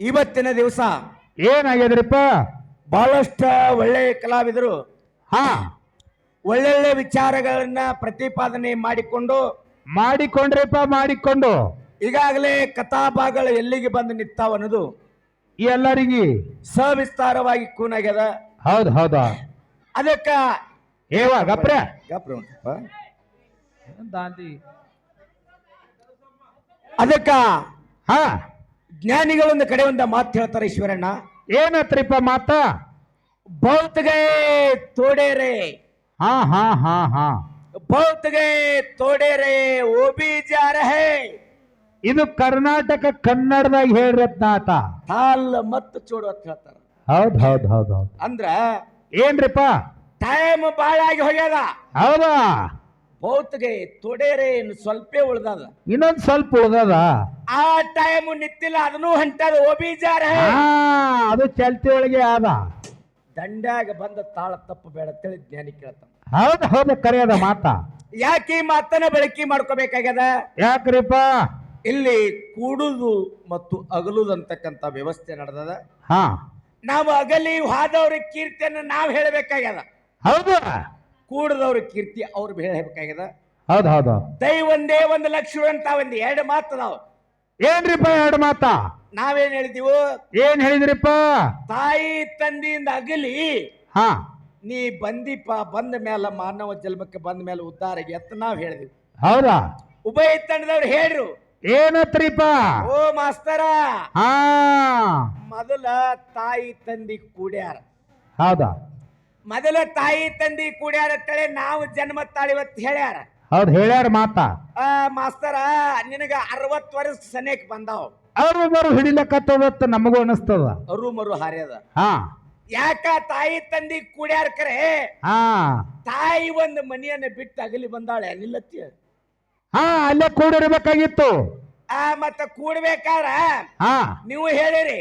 ಇವತ್ತಿನ ದಿವಸ ಏನಾಗ್ಯದ್ರಿಪ್ಪ? ಬಹಳಷ್ಟ ಒಳ್ಳೆಯ ಕಲಾವಿದರು ಹಾ. ಒಳ್ಳೊಳ್ಳೆ ವಿಚಾರಗಳನ್ನ ಪ್ರತಿಪಾದನೆ ಮಾಡಿಕೊಂಡು ಮಾಡಿಕೊಂಡ್ರಿಪ್ಪ ಮಾಡಿಕೊಂಡು. ಈಗಾಗಲೇ ಕಥಾಭಾಗಗಳು ಎಲ್ಲಿಗೆ ಬಂದು ನಿಂತಾವ ಅನ್ನೋದು ಎಲ್ಲರಿಗೆ. ಸವಿಸ್ತಾರವಾಗಿ ಕೂನಾಗ್ಯದ. ಹೌದು ಹೌದು. ಅದಕ್ಕ ಏವ ಗಪ್ರ. ಗಪ್ರ ಉಂಟಪ್ಪ. ಅದಕ್ಕ ಹಾ. ಜ್ಞಾನಿಗಳೊಂದು ಕಡೆ ಒಂದು ಮಾತು ಹೇಳ್ತಾರೆ ಈಶ್ವರಣ್ಣ. ಏನತ್ರಿಪ್ಪ ಮಾತ? ಬೌತ್ಗೆ ತೋಡೇರೆ. ಹಾ ಹಾ ಹಾ ಹಾ. ಬೌತ್ಗೆ ತೋಡೇರೆ ಓ ಬಿ ಇದು ಕರ್ನಾಟಕ ಕನ್ನಡದಾಗ ಹೇಳ್ರತ್ನಾತ ಹಾಲ್ ಮತ್ತು ಚೋಡು ಅಂತ ಹೇಳ್ತಾರ. ಹೌದ್ ಹೌದ್ ಹೌದ್ ಹೌದ್. ಅಂದ್ರ ಏನ್ರಿಪ್ಪ? ಟೈಮ್ ಬಾಳಾಗಿ ಹೋಗ್ಯದ. ಹೌದಾ? ಭೌತಗೆ ತೊಡೆರೆ ಇನ್ನು ಸ್ವಲ್ಪೇ ಉಳ್ದದ. ಇನ್ನೊಂದ್ ಸ್ವಲ್ಪ ಉಳ್ದದ. ಆ ಟೈಮ್ ನಿತ್ತಿಲ್ಲ ಅದನ್ನು ಹಂಟದ ಓಬಿಜಾರ ಅದು ಚಲ್ತಿ ಒಳಗೆ ಆದ. ದಂಡ್ಯಾಗ ಬಂದ ತಾಳ ತಪ್ಪು ಬೇಡ ತಿಳಿ ಜ್ಞಾನಿ ಕೇಳ್ತಾನ. ಹೌದು ಹೌದು ಕರೆಯದ ಮಾತ. ಯಾಕೆ ಈ ಮಾತನ್ನ ಬಳಕೆ ಮಾಡ್ಕೋಬೇಕಾಗ್ಯದ? ಯಾಕ್ರಿಪ್ಪ? ಇಲ್ಲಿ ಕೂಡುದು ಮತ್ತು ಅಗಲುದು ಅಂತಕ್ಕಂತ ವ್ಯವಸ್ಥೆ ನಡೆದದ. ಹಾ. ನಾವು ಅಗಲಿ ಹಾದವ್ರ ಕೀರ್ತಿಯನ್ನು ನಾವು ಹೇಳಬೇಕಾಗ್ಯದ. ಹೌದು. ಕೂಡದವ್ರ ಕೀರ್ತಿ ಅವ್ರು ಹೇಳಬೇಕಾಗ್ಯದ ಹೌದ್ ಹೌದು ದೈವಂದೇ ಒಂದು ಲಕ್ಷ ಅಂತ ಒಂದು ಎರಡು ಮಾತು ನಾವು. ಏನ್ರಿಪ್ಪ ಎರಡು ಮಾತ? ನಾವೇನ್ ಹೇಳಿದೀವು? ಏನ್ ಹೇಳಿದ್ರಿಪ್ಪ? ತಾಯಿ ತಂದೆಯಿಂದ ಅಗಲಿ ಹಾ. ನೀ ಬಂದಿಪ್ಪ ಬಂದ ಮೇಲೆ ಮಾನವ ಜನ್ಮಕ್ಕೆ ಬಂದ ಮೇಲೆ ಉದ್ದಾರ ಎತ್ತ ನಾವ್ ಹೇಳಿದ್ವಿ. ಹೌದಾ? ಉಭಯ ತಂಡದವ್ರು ಹೇಳ್ರು. ಏನತ್ರಿಪ್ಪ ಓ ಮಾಸ್ತರ. ಹಾ. ಮೊದಲ ತಾಯಿ ತಂದಿ ಕೂಡ್ಯಾರ. ಹೌದಾ? ಮೊದಲ ತಾಯಿ ತಂದಿ ಕೂಡ್ಯಾರ ಅಂತೇಳಿ ನಾವು ಜನ್ಮ ತಾಳಿವತ್ತು ಹೇಳ್ಯಾರ. ಅವ್ರು ಹೇಳ್ಯಾರ ಮಾತ. ಆ ಮಾಸ್ತರ ನಿನಗ ಅರವತ್ ವರ್ಷ ಸನೇಕ್ ಬಂದಾವ್. ಅವ್ರು ಬರು ಹಿಡಿಲಕತ್ತ ನಮಗೂ ಅನಿಸ್ತದ. ಅರು ಮರು ಹಾರ್ಯದ. ಹಾ. ಯಾಕ ತಾಯಿ ತಂದಿ ಕೂಡ್ಯಾರ ಕರೆ? ಹಾ. ತಾಯಿ ಒಂದು ಮನೆಯನ್ನ ಬಿಟ್ಟು ಅಗಲಿ ಬಂದಾಳೆ ನಿಲ್ಲತ್ತಿ. ಹಾ ಅಲ್ಲೇ ಕೂಡಿರ್ಬೇಕಾಗಿತ್ತು. ಆ ಮತ್ತ ಕೂಡ್ಬೇಕಾರ ಹಾ. ನೀವು ಹೇಳಿರಿ.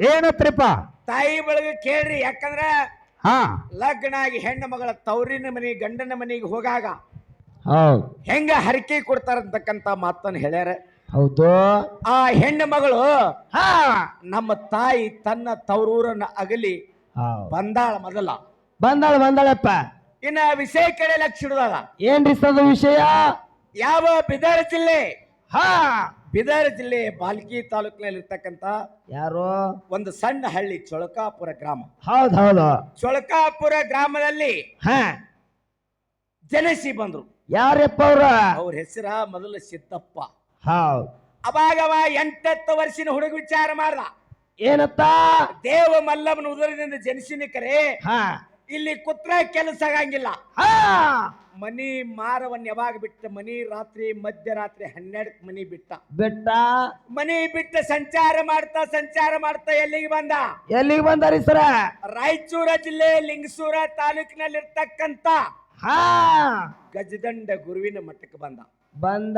ಏನತ್ರಿಪ್ಪ? ತಾಯಿ ಬಳಗ ಕೇಳ್ರಿ ಯಾಕಂದ್ರ ಹಾ. ಲಗ್ನ ಆಗಿ ಹೆಣ್ಣು ಮಗಳ ತವರಿನ ಮನೆ ಗಂಡನ ಮನೆಗೆ ಹೋಗಾಗ ಹೌದು. ಹೆಂಗ ಹರಕೆ ಕೊಡ್ತಾರಂತಕ್ಕಂತ ಮಾತನ್ನು ಹೇಳ್ಯಾರ. ಹೌದು. ಆ ಹೆಣ್ಣು ಮಗಳು ಹಾ. ನಮ್ಮ ತಾಯಿ ತನ್ನ ತವರೂರನ್ನ ಅಗಲಿ ಬಂದಾಳ ಮೊದಲ. ಬಂದಾಳ ಬಂದಾಳಪ್ಪ. ಇನ್ನ ವಿಷಯ ಕಡೆ ಲಕ್ಷ ಇಡುವಾಗ ಏನ್ರಿ ಸದ ವಿಷಯ? ಯಾವ ಬಿದರ್ ಜಿಲ್ಲೆ ಹಾ. ಬಿದರ್ ಜಿಲ್ಲೆ ಬಾಲ್ಕಿ ತಾಲೂಕಿನಲ್ಲಿ ಇರ್ತಕ್ಕಂತ ಯಾರು? ಒಂದು ಸಣ್ಣ ಹಳ್ಳಿ ಚೊಳಕಾಪುರ ಗ್ರಾಮ. ಹೌದ್ ಹೌದು. ಚೊಳಕಾಪುರ ಗ್ರಾಮದಲ್ಲಿ ಹ. ಜನಸಿ ಬಂದ್ರು. ಯಾರಪ್ಪ ಅವ್ರ? ಅವ್ರ ಹೆಸರ ಮೊದಲು ಸಿದ್ದಪ್ಪ. ಹೌದ್. ಅವಾಗವ ಅವ ಎಂಟತ್ತು ವರ್ಷಿನ ಹುಡುಗ ವಿಚಾರ ಮಾಡ್ದ. ಏನತ್ತ? ದೇವ ಮಲ್ಲಮ್ಮನ ಉದರದಿಂದ ಜನಸಿನ ಕರೆ ಹಾ. ಇಲ್ಲಿ ಕುತ್ರ ಕೆಲಸ ಆಗಂಗಿಲ್ಲ. ಹಾ. ಮನಿ ಮಾರವನ್ ಯಾವಾಗ ಬಿಟ್ಟ ಮನಿ ರಾತ್ರಿ ಮಧ್ಯರಾತ್ರಿ ಹನ್ನೆರಡಕ್ ಮನಿ ಬಿಟ್ಟ. ಬೆಟ್ಟ. ಮನಿ ಬಿಟ್ಟ ಸಂಚಾರ ಮಾಡ್ತಾ ಸಂಚಾರ ಮಾಡ್ತಾ ಎಲ್ಲಿಗೆ ಬಂದ? ಎಲ್ಲಿಗೆ ಬಂದಾರಿ ಸರ? ರಾಯಚೂರ ಜಿಲ್ಲೆ ಲಿಂಗಸೂರ ತಾಲೂಕಿನಲ್ಲಿ ಇರ್ತಕ್ಕಂತ ಹಾ. ಗಜದಂಡ ಗುರುವಿನ ಮಠಕ್ಕೆ ಬಂದ. ಬಂದ.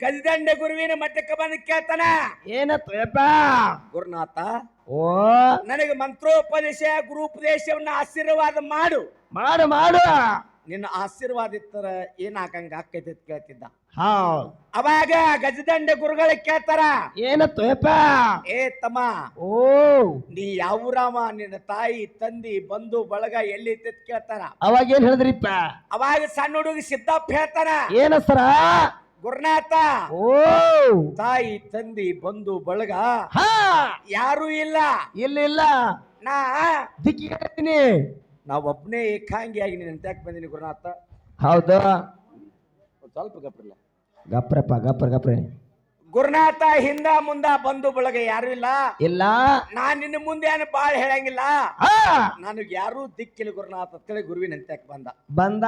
ಗಜದಂಡ ಗುರುವಿನ ಮಠಕ್ಕೆ ಬಂದು ಕೇಳ್ತಾನ. ಏನತ್ತು ಯಪ್ಪ ಗುರುನಾಥ ಓ. ನನಗೆ ಮಂತ್ರೋಪದೇಶ ಗುರುಪದೇಶವನ್ನ ಆಶೀರ್ವಾದ ಮಾಡು. ಮಾಡು ಮಾಡು. ನಿನ್ನ ಆಶೀರ್ವಾದ ಇತ್ತರ ಏನಾಗಂಗ ಆಕೈತಿ ಕೇಳ್ತಿದ್ದ. ಅವಾಗ ಗಜದಂಡೆ ಗುರುಗಳ ಕೇಳ್ತಾರ ಏನತ್ತು ಯಪ್ಪ ಏ ತಮ್ಮ ಓ. ನೀ ಯಾವ ರಾಮ ನಿನ್ನ ತಾಯಿ ತಂದಿ ಬಂಧು ಬಳಗ ಎಲ್ಲಿ ಇತ್ತ ಕೇಳ್ತಾರ. ಅವಾಗ ಏನ್ ಹೇಳಿದ್ರಿಪ್ಪ? ಅವಾಗ ಸಣ್ಣ ಹುಡುಗ ಸಿದ್ದಪ್ಪ ಹೇಳ್ತಾರ ಏನ ಸರ? ಗುರುನಾಥ ಓ. ತಾಯಿ ತಂದಿ ಬಂಧು ಬಳಗ ಹಾ. ಯಾರು ಇಲ್ಲ. ಇಲ್ಲ ಇಲ್ಲ. ನಾ ದಿಕ್ಕಿ ಹೇಳ್ತೀನಿ ನಾ ಒಬ್ನೇ ಏಕಾಂಗಿಯಾಗಿ ನೀನು ಎಂತ್ಯಾಕ್ ಬಂದಿನಿ ಗುರುನಾಥ. ಹೌದಾ? ಸ್ವಲ್ಪ ಗಪ್ರಿಲ್ಲ ಗಪ್ರಪ್ಪ ಗಪ್ರ ಗಪ್ರೆ ಗುರುನಾಥ ಹಿಂದ ಮುಂದ ಬಂದು ಬಳಗ ಯಾರು ಇಲ್ಲ. ಇಲ್ಲ. ನಾನ್ ನಿನ್ನ ಮುಂದೆ ಏನು ಬಾಳ್ ಹೇಳಂಗಿಲ್ಲ. ಹಾ. ನನಗೆ ಯಾರೂ ದಿಕ್ಕಿಲ್ಲ ಗುರುನಾಥ ಅಂತೇಳಿ ಗುರುವಿನ ಎಂತ್ಯಾಕ್ ಬಂದ. ಬಂದ.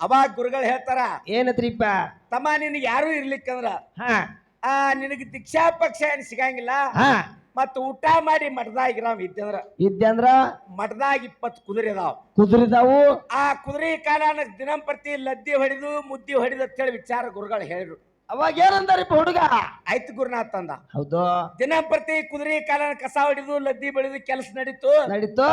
ಅವಾಗ ಗುರುಗಳು ಹೇಳ್ತಾರ ಏನತ್ರಿಪ್ಪ ತಮ್ಮ ನಿನಗೆ ಯಾರು ಇರ್ಲಿಕ್ಕಂದ್ರ ಹ. ಆ ನಿನಗೆ ದೀಕ್ಷಾ ಪಕ್ಷ ಏನ್ ಸಿಗಂಗಿಲ್ಲ. ಹಾ. ಮತ್ತ ಊಟ ಮಾಡಿ ಮಠದಾಗಿರಾವ್ ಇದ್ದಂದ್ರ ಇದ್ದಂದ್ರ ಮಠದಾಗ ಇಪ್ಪತ್ತು ಕುದುರೆ ಅದಾವ ಕುದುರಿದಾವು? ಆ ಕುದುರೆ ಕಾಲನ ದಿನಂಪ್ರತಿ ಲದ್ದಿ ಹೊಡೆದು ಮುದ್ದಿ ಹೊಡೆದು ಅಂತೇಳಿ ವಿಚಾರ ಗುರುಗಳು ಹೇಳಿದ್ರು. ಅವಾಗ ಏನಂದಾರಿಪ್ಪ ಹುಡುಗ? ಆಯ್ತು ಗುರುನಾಥ್ ಅಂದ. ಹೌದು. ದಿನಂಪ್ರತಿ ಕುದುರೆ ಕಾಲನ ಕಸ ಹೊಡೆದು ಲದ್ದಿ ಬೆಳೆದು ಕೆಲಸ ನಡೀತು. ನಡೀತು.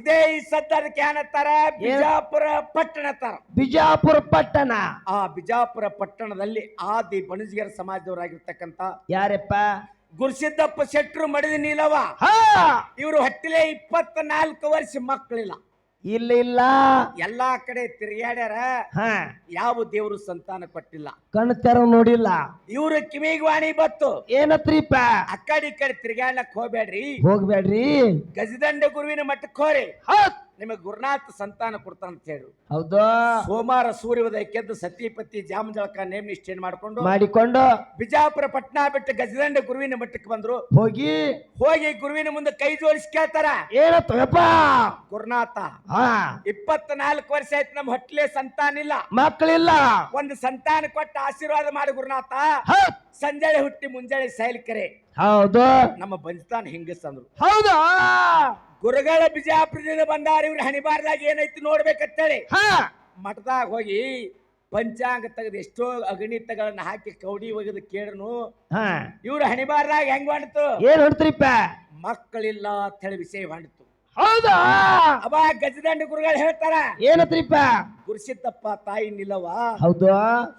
ಇದೇ ಈ ಸದ್ದ ಅದಕ್ಕೆ ಏನತ್ತಾರ ಬಿಜಾಪುರ ಪಟ್ಟಣ ತರ. ಬಿಜಾಪುರ ಪಟ್ಟಣ. ಆ ಬಿಜಾಪುರ ಪಟ್ಟಣದಲ್ಲಿ ಆದಿ ಬಣಜಿಗರ ಸಮಾಜದವರಾಗಿರ್ತಕ್ಕಂತ ಯಾರಪ್ಪ? ಗುರುಸಿದ್ದಪ್ಪ ಶೆಟ್ರು ಮಡಿದ ನೀಲವ. ಹಾ. ಇವರು ಹಟ್ಟಿಲೆ ಇಪ್ಪತ್ತ ನಾಲ್ಕು ವರ್ಷ ಮಕ್ಕಳಿಲ್ಲ. ಇಲ್ಲ ಇಲ್ಲ. ಎಲ್ಲಾ ಕಡೆ ತಿರುಗಾಡ್ಯಾರ ಹಾ. ಯಾವ ದೇವರು ಸಂತಾನ ಕೊಟ್ಟಿಲ್ಲ. ಕಣ್ ತೆರ ನೋಡಿಲ್ಲ. ಇವ್ರ ಕಿವಿಗ್ ವಾಣಿ ಬತ್ತು ಏನತ್ರಿಪ್ಪ ಅಕ್ಕಡಿ ಕಡೆ ಈ ಕಡೆ ತಿರ್ಗಾಡ್ಲಕ್ ಹೋಗ್ಬೇಡ್ರಿ ಹೋಗ್ಬೇಡ್ರಿ ಗಜದಂಡ ಗುರುವಿನ ಮಟ್ಟಕ್ಕೆ ಹೋರಿ. ಹೌದ್. ನಿಮಗೆ ಗುರುನಾಥ ಸಂತಾನ ಕೊಡ್ತಾನ ಅಂತ ಹೇಳಿ. ಹೌದು. ಸೋಮವಾರ ಸೂರ್ಯೋದಯಕ್ಕೆದ್ದು ಸತಿಪತಿ ಜಾಮ ಜಳಕ ನೇಮ್ ನಿಷ್ಠೆ ಮಾಡ್ಕೊಂಡು? ಮಾಡಿಕೊಂಡು ಬಿಜಾಪುರ ಪಟ್ನಾ ಬಿಟ್ಟು ಗಜದಂಡ ಗುರುವಿನ ಮಟ್ಟಕ್ಕೆ ಬಂದ್ರು. ಹೋಗಿ ಹೋಗಿ ಗುರುವಿನ ಮುಂದೆ ಕೈ ಜೋಡಿಸಿ ಕೇಳ್ತಾರ. ಏನಪ್ಪ ಗುರುನಾಥ ಹಾ ಇಪ್ಪತ್ತ ನಾಲ್ಕು ವರ್ಷ ಆಯ್ತು ನಮ್ಮ ಹೊಟ್ಲೆ ಸಂತಾನ ಇಲ್ಲ. ಮಕ್ಕಳಿಲ್ಲ. ಒಂದು ಸಂತಾನ ಕೊಟ್ಟ ಆಶೀರ್ವಾದ ಮಾಡಿ ಗುರುನಾಥ. ಹೌದ್ ಸಂಜಾಳೆ ಹುಟ್ಟಿ ಮುಂಜಾಳೆ ಸೈಲಿಕರೆ ಹೌದು. ನಮ್ಮ ಬಂಜತಾನ ಹಿಂಗಿಸ್ತಂದ್ರು ಹೌದಾ. ಗುರುಗಳ ಬಿಜಾಪುರದಿಂದ ಬಂದಾರ ಇವ್ರ ಹಣಿಬಾರ್ದಾಗ ಏನೈತಿ ನೋಡ್ಬೇಕಂತೇಳಿ ಹಾ. ಮಠದಾಗ ಹೋಗಿ ಪಂಚಾಂಗ ತೆಗೆದು ಎಷ್ಟೋ ಅಗಣಿತಗಳನ್ನ ಹಾಕಿ ಕೌಡಿ ಒಗೆದು ಕೇಳನು ಹಾ. ಇವ್ರ ಹಣಿಬಾರ್ದಾಗ ಹೆಂಗ್ ಮಾಡ್ತು ಏನ್ ಹೊಡ್ತ್ರಿಪ್ಪ ಮಕ್ಕಳಿಲ್ಲ ಅಂತ ಹೇಳಿ ವಿಷಯ ಮಾಡಿತು ಹೌದಾ? ಅವ ಗಜದಂಡ ಗುರುಗಳು ಹೇಳ್ತಾರ. ಏನತ್ರಿಪ್ಪ ಗುರುಸಿದ್ದಪ್ಪ ತಾಯಿ ನಿಲ್ಲವಾ ಹೌದು.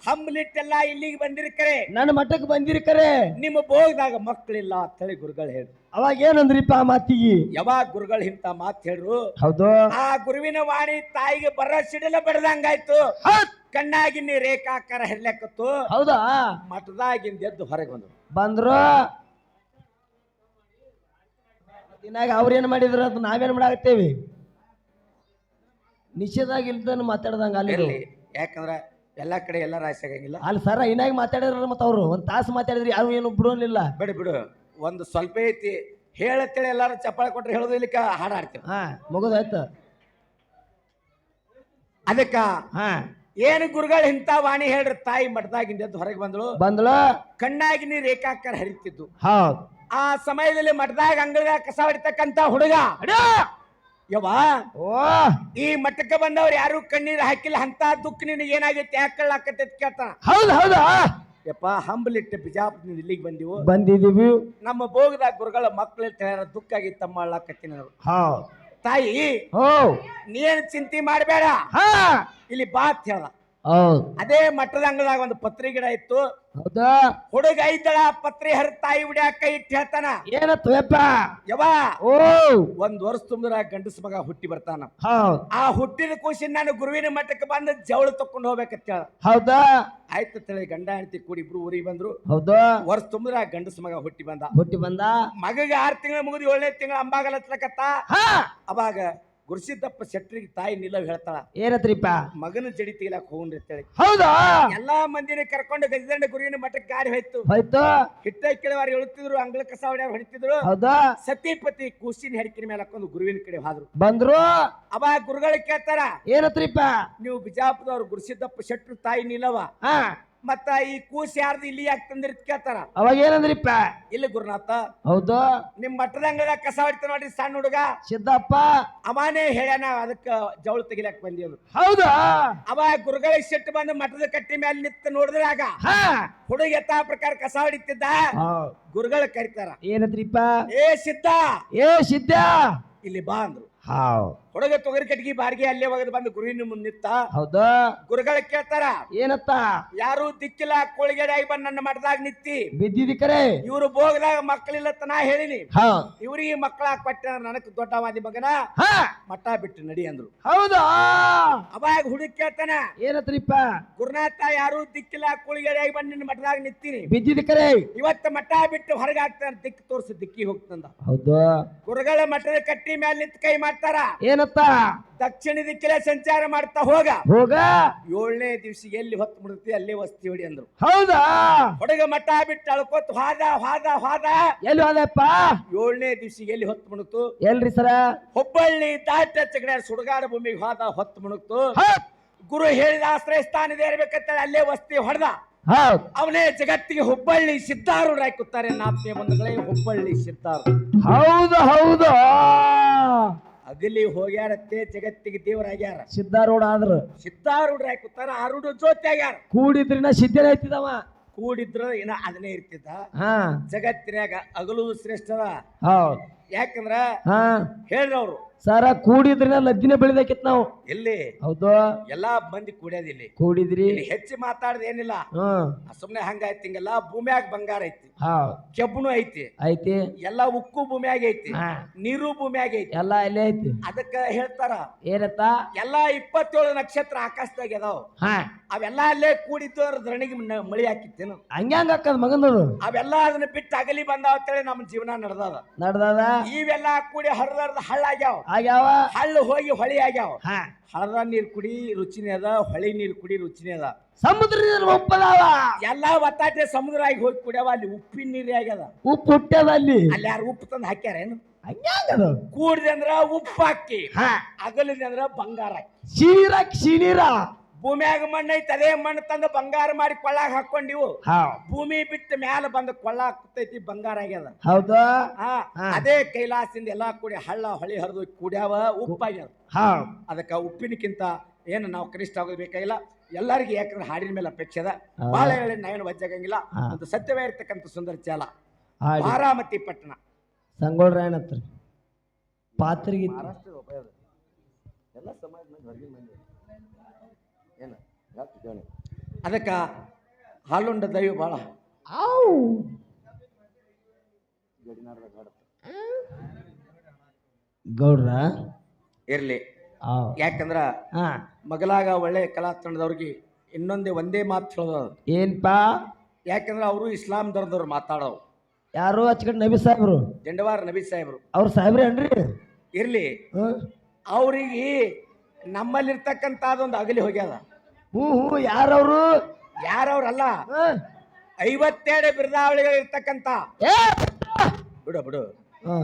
ಹಂಬ್ಲಿಟ್ಟೆಲ್ಲ ಇಲ್ಲಿಗೆ ಬಂದಿರ್ಕರೆ ನನ್ನ ಮಠಕ್ಕೆ ಬಂದಿರಿ ಕರೆ. ನಿಮ್ಮ ಬೋಗದಾಗ ಮಕ್ಕಳಿಲ್ಲ ಅಂತ ಹೇಳಿ ಗುರುಗಳು ಹೇಳಿ ಅವಾಗ ಏನಂದ್ರಿಪ್ಪ ಆ ಮಾತಿಗೆ? ಯಾವಾಗ ಗುರುಗಳು ಇಂತ ಮಾತು ಹೇಳ್ರು? ಹೌದು. ಆ ಗುರುವಿನ ವಾಣಿ ತಾಯಿಗೆ ಬರ ಸಿಡಿಲ ಬಡದಂಗಾಯ್ತು. ಹೌದ್. ಕಣ್ಣಾಗಿನ್ನಿ ರೇಖಾಕಾರ ಹೆರ್ಲೆಕ್ಕತ್ತು ಹೌದಾ? ಮಠದಾಗಿಂದ ಎದ್ದು ಹೊರಗೆ ಬಂದ್ರು. ಬಂದ್ರು. ಇನ್ನಾಗ ಅವ್ರೇನು ಮಾಡಿದ್ರ ಅದು ನಾವೇನು ಮಾಡಾಕತ್ತೇವಿ? ನಿಷೇಧಾಗ ಇಲ್ದನ್ ಮಾತಾಡ್ದಂಗ ಅಲ್ಲಿ ಇರ್ಲಿ ಯಾಕಂದ್ರೆ ಎಲ್ಲಾ ಕಡೆ ಎಲ್ಲ ರಾಶಿ ಆಗಂಗಿಲ್ಲ ಅಲ್ಲಿ ಸರ ಇನ್ನಾಗ ಮಾತಾಡಿದ್ರ ಮತ್ತೆ ಅವರು. ಒಂದು ತಾಸು ಮಾತಾಡಿದ್ರಿ ಯಾರು ಏನು ಬಿಡೋನಿಲ್ಲ. ಬಿಡು ಬಿಡು. ಒಂದು ಸ್ವಲ್ಪ ಐತಿ. ಹೇಳತ್ತೇಳಿ ಎಲ್ಲಾರು ಚಪ್ಪಾಳೆ ಕೊಟ್ರೆ ಹೇಳೋದು ಇಲ್ಲಿಕ ಹಾಡಾಡ್ತೀವಿ ಹಾ ಮುಗಿದಾಯ್ತು ಅದಕ್ಕ ಹಾ. ಏನು ಗುರುಗಳು ಇಂಥ ವಾಣಿ ಹೇಳ್ರಿ ತಾಯಿ ಮಠದಾಗಿಂದ ಹೊರಗೆ ಬಂದಳು? ಬಂದಳು. ಕಣ್ಣಾಗಿ ನೀರು ಏಕಾಕಾರ ಹರಿತಿದ್ದು. ಹೌದ್. ಆ ಸಮಯದಲ್ಲಿ ಮಠದಾಗ ಅಂಗಳ ಕಸ ಹೊಡಿತಕ್ಕಂತ ಹುಡುಗ. ಯವ್ವ ಓ! ಈ ಮಠಕ್ಕೆ ಬಂದವ್ರು ಯಾರು ಕಣ್ಣೀರು ಹಾಕಿಲ್ಲ ಅಂತ ದುಃಖ ನಿನಗೆ ಏನಾಗೈತಿ ಯಾಕೆ ಆಕತ್ತೆ ಕೇಳ್ತಾನ. ಹೌದು ಹೌದಾ? ಯಪ್ಪ ಹಂಬಲಿಟ್ಟು ಬಿಜಾಪುರದಿಂದ ಇಲ್ಲಿಗೆ ಬಂದಿವು. ಬಂದಿದೀವಿ ನಮ್ಮ ಭೋಗದಾಗ ಗುರುಗಳ ಮಕ್ಕಳು ದುಃಖ ಆಗಿ ತಮ್ಮ ಹಾಕತ್ತಿನರು ಹೌದು ತಾಯಿ ಓ ನೀನ್ ಚಿಂತೆ ಮಾಡಬೇಡ. ಹಾ. ಇಲ್ಲಿ ಬಾತ್ ಹೇಳ ಹೌದ್. ಅದೇ ಮಠದ ಅಂಗಳದಾಗ ಒಂದು ಪತ್ರಿ ಗಿಡ ಇತ್ತು. ಹೌದಾ? ಹುಡುಗ ಐತಳ ಪತ್ರಿ ಹರಿತಾಯಿ ಉಡ್ಯಾಕ ಇಟ್ಟು ಹೇಳ್ತಾನ. ಏನತ್ತು ಯಪ್ಪ ಓ! ಒಂದ್ ವರ್ಷ ತುಂಬಿದ್ರ ಗಂಡಸ ಮಗ ಹುಟ್ಟಿ ಬರ್ತಾನ. ಹೌದು. ಆ ಹುಟ್ಟಿದ ಖುಷಿ ನಾನು ಗುರುವಿನ ಮಠಕ್ಕೆ ಬಂದು ಜವಳ ತಕೊಂಡು ಹೋಗ್ಬೇಕಂತ ಹೇಳ. ಹೌದಾ? ಆಯ್ತು ತಳಿ ಗಂಡ ಹೆಂಡತಿ ಕೂಡಿ ಇಬ್ರು ಊರಿಗೆ ಬಂದ್ರು. ಹೌದಾ? ವರ್ಷ ತುಂಬಿದ್ರ ಗಂಡಸ ಮಗ ಹುಟ್ಟಿ ಬಂದ. ಹುಟ್ಟಿ ಬಂದ? ಮಗಗೆ ಆರ್ ತಿಂಗಳ ಮುಗಿದು ಏಳನೇ ತಿಂಗಳ ಅಂಬಾಗಲ ಹತ್ಲಕತ್ತ ಹಾ! ಅವಾಗ ಗುರುಸಿದ್ದಪ್ಪ ಶೆಟ್ಟರಿಗೆ ತಾಯಿ ನಿಲ್ಲವ್ ಹೇಳ್ತಾಳ. ಏನತ್ರಿಪ್ಪ? ಮಗನ ಜಡಿ ತೆಗಿಲಾಕ ಹೋಗ್ರಿ ಅಂತೇಳಿ. ಹೌದಾ? ಎಲ್ಲಾ ಮಂದಿನ ಕರ್ಕೊಂಡು ಗಜದಂಡ ಗುರುವಿನ ಮಠಕ್ಕೆ ಗಾಡಿ ಹೋಯ್ತು. ಹೋಯ್ತು. ಹಿಟ್ಟ ಕೆಳವಾರ ಹೇಳುತ್ತಿದ್ರು ಅಂಗಳ ಕಸ ಹೊಡ್ಯಾರ ಹೊಡಿತಿದ್ರು. ಹೌದಾ? ಸತಿಪತಿ ಕೂಸಿನ ಹೆಡಕಿನ ಮೇಲೆ ಹಾಕೊಂಡು ಗುರುವಿನ ಕಡೆ ಹಾದ್ರು. ಬಂದ್ರು? ಅವ ಗುರುಗಳಿಗೆ ಕೇಳ್ತಾರ ಏನತ್ರಿಪ್ಪ? ನೀವು ಬಿಜಾಪುರದವ್ರು ಗುರುಸಿದ್ದಪ್ಪ ಶೆಟ್ರು ತಾಯಿ ನಿಲ್ಲವ ಹಾ. ಮತ್ತ ಈ ಕೂಸ್ ಯಾರ್ದು ಇಲ್ಲಿ ಯಾಕೆ ತಂದಿರ್ ಕೇಳ್ತಾರ? ಅವಾಗ ಏನಂದ್ರಿಪ್ಪ ಇಲ್ಲಿ ಗುರುನಾಥ. ಹೌದು. ನಿಮ್ ಮಠದ ಅಂಗಡ ಕಸ ಹೊಡಿತ ನೋಡ್ರಿ ಸಣ್ಣ ಹುಡುಗ. ಸಿದ್ದಪ್ಪ. ಅವಾನೇ ಹೇಳ್ಯಾನ ಅದಕ್ಕ ಜವಳ ತೆಗಿಲಾಕ್ ಬಂದಿವ್ರು ಹೌದಾ? ಅವ ಗುರುಗಳ ಸಿಟ್ಟು ಬಂದು ಮಠದ ಕಟ್ಟಿ ಮೇಲೆ ನಿಂತು ನೋಡಿದ್ರಾಗ ಹಾ. ಹುಡುಗ ಎತ್ತ ಪ್ರಕಾರ ಕಸ ಹೊಡಿತಿದ್ದ. ಗುರುಗಳ ಕರಿತಾರ. ಏನಂದ್ರಿಪ್ಪ? ಏ ಸಿದ್ಧ ಏ ಸಿದ್ಧ ಇಲ್ಲಿ ಬಾ ಅಂದ್ರು. ಹೌದ್ ಹುಡುಗ ತೊಗರಿ ಕಟ್ಗಿ ಬಾರ್ಗೆ ಅಲ್ಲೇ ಒಗದು ಬಂದು ಗುರುವಿನ ಮುಂದೆ ನಿಂತ ಹೌದಾ? ಗುರುಗಳ ಕೇಳ್ತಾರ ಏನತ್ತ? ಯಾರು ದಿಕ್ಕಿಲ್ಲ ಕೋಳಿಗೆಡಾಗಿ ಬಂದು ನನ್ನ ಮಠದಾಗ ನಿತ್ತಿ ಬಿದ್ದಿದಿ ಕರೆ? ಇವ್ರು ಹೋಗದಾಗ ಮಕ್ಕಳಿಲ್ಲ ಅಂತ ನಾ ಹೇಳಿನಿ. ಹೌದ್. ಇವ್ರಿಗೆ ಮಕ್ಕಳ ಕೊಟ್ಟ ನನಕ್ ದೊಡ್ಡವಾದಿ ಮಗನ ಹಾ. ಮಠ ಬಿಟ್ಟು ನಡಿ ಅಂದ್ರು. ಹೌದಾ? ಅವಾಗ ಹುಡುಗ ಕೇಳ್ತಾನ ಏನತ್ರಿಪ್ಪ? ಗುರುನಾಥ ಯಾರು ದಿಕ್ಕಿಲ್ಲ ಕೋಳಿಗೆಡಾಗಿ ಬಂದು ನಿನ್ನ ಮಠದಾಗ ನಿತ್ತೀನಿ ಬಿದ್ದಿದಿ ಕರೆ? ಇವತ್ತ ಮಠ ಬಿಟ್ಟು ಹೊರಗಾಗ್ತಾನ ದಿಕ್ಕಿ ತೋರಿಸಿ ದಿಕ್ಕಿ ಹೋಗ್ತಂದ ಹೌದು. ಗುರುಗಳ ಮಠದ ಕಟ್ಟಿ ಮೇಲೆ ನಿಂತ ಕೈ ಮಾಡ್ತಾರ. ಏನತ್ತ ದಕ್ಷಿಣ ದಿಕ್ಕಲೇ ಸಂಚಾರ ಮಾಡ್ತಾ ಹೋಗ. ಹೋಗ. ಏಳನೇ ದಿವಸ ಎಲ್ಲಿ ಹೊತ್ತು ಮುಡುತ್ತಿ ಅಲ್ಲೇ ವಸ್ತಿ ಹೊಡಿ ಅಂದ್ರು. ಹೌದಾ? ಹುಡುಗ ಮಠ ಬಿಟ್ಟು ಅಳ್ಕೊತ್ ಹಾದ ಹಾದ ಹಾದ. ಎಲ್ಲಿ ಹೋದಪ್ಪ? ಏಳನೇ ದಿವಸ ಎಲ್ಲಿ ಹೊತ್ತು ಮುಣುತ್ತು ಎಲ್ರಿ ಸರ? ಹುಬ್ಬಳ್ಳಿ ದಾಟ ಚಗಡ ಸುಡಗಾಡ ಭೂಮಿಗೆ ಹೋದ ಹೊತ್ತು ಮುಣುಕ್ತು ಹೌದ್. ಗುರು ಹೇಳಿದ ಆಶ್ರಯ ಸ್ಥಾನದ ಇರ್ಬೇಕಂತೇಳಿ ಅಲ್ಲೇ ವಸ್ತಿ ಹೊಡೆದ. ಹೌದ್. ಅವನೇ ಜಗತ್ತಿಗೆ ಹುಬ್ಬಳ್ಳಿ ಸಿದ್ಧಾರೂಢ ರಾಯ್ಕುತ್ತಾರೆ ನಾತ್ಮೀಯ ಬಂಧುಗಳೇ ಹುಬ್ಬಳ್ಳಿ ಸಿದ್ಧಾರು ಹೌದು ಹೌದು. ಅಗಲಿ ಹೋಗ್ಯಾರತ್ತೆ ಜಗತ್ತಿಗೆ ದೇವರಾಗ್ಯಾರ ಸಿದ್ಧಾರೂಢ ಆದ್ರ. ಸಿದ್ಧಾರೂಢ ಕೂತಾರ ಆರೂಢ ಜ್ಯೋತಿ ಆಗ್ಯಾರ. ಕೂಡಿದ್ರಿನ ಸಿದ್ಧನ ಐತಿದವ ಕೂಡಿದ್ರ ಏನ ಅದನ್ನೇ ಇರ್ತಿದ್ದ. ಹಾ. ಜಗತ್ತಿನಾಗ ಅಗಲು ಶ್ರೇಷ್ಠದ ಹೌದ್. ಯಾಕಂದ್ರ ಹಾ. ಹೇಳ್ರವ್ರು ಸರ ಕೂಡಿದ್ರೆ ಲದ್ದಿನ ಬೆಳಿದಾಕಿತ್ ನಾವು. ಎಲ್ಲಿ? ಹೌದು. ಎಲ್ಲಾ ಮಂದಿ ಕುಡಿಯೋದು ಇಲ್ಲಿ. ಕೂಡಿದ್ರಿ. ಇಲ್ಲಿ ಹೆಚ್ಚು ಮಾತಾಡದ ಏನಿಲ್ಲ. ಹ್ಮ್ ಸುಮ್ನೆ ಹಂಗಾಯ್ತು ಹಿಂಗೆಲ್ಲ ಭೂಮ್ಯಾಗ ಬಂಗಾರ ಐತಿ. ಹಾ ಕೆಬ್ಬನು ಐತಿ. ಐತಿ. ಎಲ್ಲ ಉಕ್ಕು ಭೂಮಿಯಾಗ ಐತಿ. ಹಾ. ನೀರು ಭೂಮಿಯಾಗ ಐತಿ. ಎಲ್ಲ ಇಲ್ಲೇ ಐತಿ. ಅದಕ್ಕ ಹೇಳ್ತಾರ ಏನತ್ತ? ಎಲ್ಲಾ ಇಪ್ಪತ್ತೇಳು ನಕ್ಷತ್ರ ಆಕಾಶದಾಗ ಅದಾವ. ಹಾ. ಅವೆಲ್ಲ ಅಲ್ಲೇ ಕೂಡಿದ್ದು ಅವ್ರ ಧರಣಿಗೆ ನ- ಮಳಿ ಹಾಕಿತ್ತೇನು. ಹಂಗ್ಯಾಂಗ ಅಕ್ಕದ ಮಗಂದದು ಅವೆಲ್ಲ ಅದನ್ನ ಬಿಟ್ಟು ಅಗಲಿ ಬಂದಾವ ಅಂತೇಳಿ ನಮ್ಮ ಜೀವನ ನಡೆದದ. ನಡ್ದದ? ಇವೆಲ್ಲ ಕೂಡಿ ಹರಿದ ಹಳ್ಳ ಆಗ್ಯಾವ ಆಗ್ಯಾವ? ಹಳ್ಳ ಹೋಗಿ ಹೊಳಿ ಆಗ್ಯಾವ. ಹಾ. ಹಳದ ನೀರ್ ಕುಡಿ ರುಚಿನೇ ಅದ ಹೊಳಿ ನೀರ್ ಕುಡಿ ರುಚಿನೇ ಅದ. ಸಮುದ್ರ ನೀರು ಒಪ್ಪದಾವ ಎಲ್ಲಾ ಒತ್ತಾಟೆ ಸಮುದ್ರ ಆಗಿ ಹೋಗಿ ಕುಡಿಯವ ಅಲ್ಲಿ ಉಪ್ಪಿನ ನೀರೇ ಆಗ್ಯದ. ಉಪ್ಪು ಹುಟ್ಟ್ಯದ ಅಲ್ಲಿ? ಅಲ್ಲಿ ಯಾರು ಉಪ್ಪು ತಂದು ಹಾಕ್ಯಾರೇನು ಹಂಗ್ಯಾಂಗದ ಕೂಡಿದೆ ಅಂದ್ರ ಉಪ್ಪು ಹಾಕಿ ಹಾ. ಅಗಲಿದೆ ಅಂದ್ರ ಬಂಗಾರ ಹಾಕಿ. ಶಿನೀರ ಭೂಮಿಯಾಗ ಮಣ್ಣು ಐತಿ ಅದೇ ಮಣ್ಣು ತಂದು ಬಂಗಾರ ಮಾಡಿ ಕೊಳ್ಳಾಗ ಹಾಕೊಂಡಿವು ಭೂಮಿ ಬಿಟ್ಟು ಮ್ಯಾಲ ಬಂದು ಕೊಳ್ಳ ಹಾಕ್ತೈತಿ ಬಂಗಾರ ಆಗ್ಯದ. ಹೌದು. ಅದೇ ಕೈಲಾಸಿಂದ ಎಲ್ಲಾ ಕೂಡಿ ಹಳ್ಳ ಹೊಳಿ ಹರಿದು ಕುಡ್ಯಾವ ಉಪ್ಪಾಗ್ಯದ ಹಾ. ಅದಕ್ಕ ಉಪ್ಪಿನಕ್ಕಿಂತ ಏನು ನಾವು ಕನಿಷ್ಠ ಆಗೋದು ಬೇಕಾಗಿಲ್ಲ ಎಲ್ಲರಿಗೂ ಯಾಕಂದ್ರೆ ಹಾಡಿನ ಮೇಲೆ ಅಪೇಕ್ಷೆ ಅದ. ಬಹಳ ಹೇಳಿ ನಾವೇನು ವಜ್ಜಾಗಂಗಿಲ್ಲ. ಒಂದು ಸತ್ಯವೇ ಇರ್ತಕ್ಕಂಥ ಸುಂದರ ಚಾಲ. ಆರಾಮತಿ ಬಾರಾಮತಿ ಪಟ್ಟಣ. ಸಂಗೋಳ್ರ ಏನತ್ರ ಪಾತ್ರಿಗೆ ಎಲ್ಲ ಸಮಾಜ ಹೊರಗಿನ ಮಂದಿ. ಅದಕ್ಕ ಹಾಲುಂಡ ದೈವ ಭಾಳ ಆವ್. ಗೌಡ್ರ? ಇರ್ಲಿ. ಯಾಕಂದ್ರ ಮಗಲಾಗ ಒಳ್ಳೆ ಕಲಾ ತಂಡದವ್ರಿಗೆ ಇನ್ನೊಂದೇ ಒಂದೇ ಮಾತು ಹೇಳೋದು ಏನ್ಪಾ? ಯಾಕಂದ್ರೆ ಅವರು ಇಸ್ಲಾಂ ಧರ್ಮದವ್ರು ಮಾತಾಡೋರು. ಯಾರು ಹಚ್ಕೊಂಡು ನಬಿ ಸಾಹೇಬ್ರು? ಜಂಡವಾರ ನಬಿ ಸಾಹೇಬ್ರು. ಅವ್ರ ಸಾಹೇಬ್ರೆ ಏನ್ರಿ? ಇರ್ಲಿ. ಅವ್ರಿಗೆ ನಮ್ಮಲ್ಲಿರ್ತಕ್ಕಂಥ ಅದೊಂದು ಅಗಲಿ ಹೋಗ್ಯದ. ಹ್ಞೂ ಹೂ ಯಾರವ್ರು? ಯಾರವ್ರಲ್ಲ? ಅಲ್ಲ ಐವತ್ತೆರಡು ಬಿರುದಾವಳಿಗಳು ಇರ್ತಕ್ಕಂತ ಏ! ಬಿಡು ಬಿಡು. ಹಾ.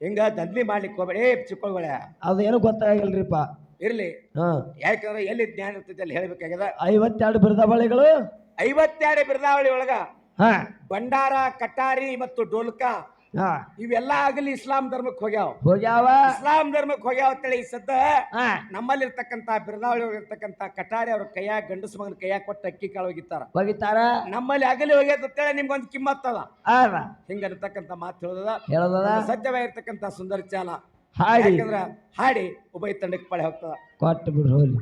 ಹಿಂಗ ದಂಧಿ ಮಾಡ್ಲಿಕ್ಕೆ ಹೋಗ್ಬೇಡಿ. ಏ ಚಿಕ್ಕಳ್ಗೊಳೆ. ಅದು ಏನು ಗೊತ್ತಾಗಿಲ್ರಿಪ್ಪ. ಇರ್ಲಿ. ಹಾಂ. ಯಾಕಂದ್ರೆ ಎಲ್ಲಿ ಜ್ಞಾನ ಇರ್ತೈತಿ ಅಲ್ಲಿ ಹೇಳ್ಬೇಕಾಗ್ಯದ ಐವತ್ತೆರಡು ಬಿರುದಾವಳಿಗಳು? ಐವತ್ತೆರಡು ಬಿರುದಾವಳಿ ಒಳಗ ಹಾಂ. ಭಂಡಾರ ಕಟಾರಿ ಮತ್ತು ಡೋಲ್ಕ ಹಾಂ ಇವೆಲ್ಲ ಆಗಲಿ ಇಸ್ಲಾಂ ಧರ್ಮಕ್ಕೆ ಹೋಗ್ಯಾವ. ಹೋಗ್ಯಾವ. ಇಸ್ಲಾಂ ಧರ್ಮಕ್ಕೆ ಹೋಗ್ಯಾವ ಅಂತೇಳಿ ಈ ಸದ್ದ ನಮ್ಮಲ್ಲಿ ನಮ್ಮಲ್ಲಿರ್ತಕ್ಕಂಥ ಬಿರುದಾವಳಿ ಇರ್ತಕ್ಕಂತ ಕಟಾರಿ ಅವ್ರ ಕೈಯಾಗ ಗಂಡಸ ಮಗನ ಕೈಯಾಗ ಕೊಟ್ಟು ಅಕ್ಕಿ ಕಾಳು ಹೋಗಿತ್ತಾರ ಹೋಗಿತ್ತಾರ ನಮ್ಮಲ್ಲಿ ಆಗಲಿ ಹೋಗ್ಯದ ಅಂತೇಳಿ ನಿಮ್ಗೊಂದು ಕಿಮ್ಮತ್ತದ ಅದ. ಇರ್ತಕ್ಕಂತ ಮಾತು ಹೇಳೋದ ಹೇಳದ ಸತ್ಯವಾಗಿರ್ತಕ್ಕಂತ ಸುಂದರ ಚಾಲ. ಹಾಡಿ. ಹಾಡಿ ಉಭಯ ತಂಡಕ್ಕೆ ಪಳೆ ಹೋಗ್ತದ. ಕೊಟ್ಟು ಬಿಡ್ರಿ ಹೋಗ್ಲಿ.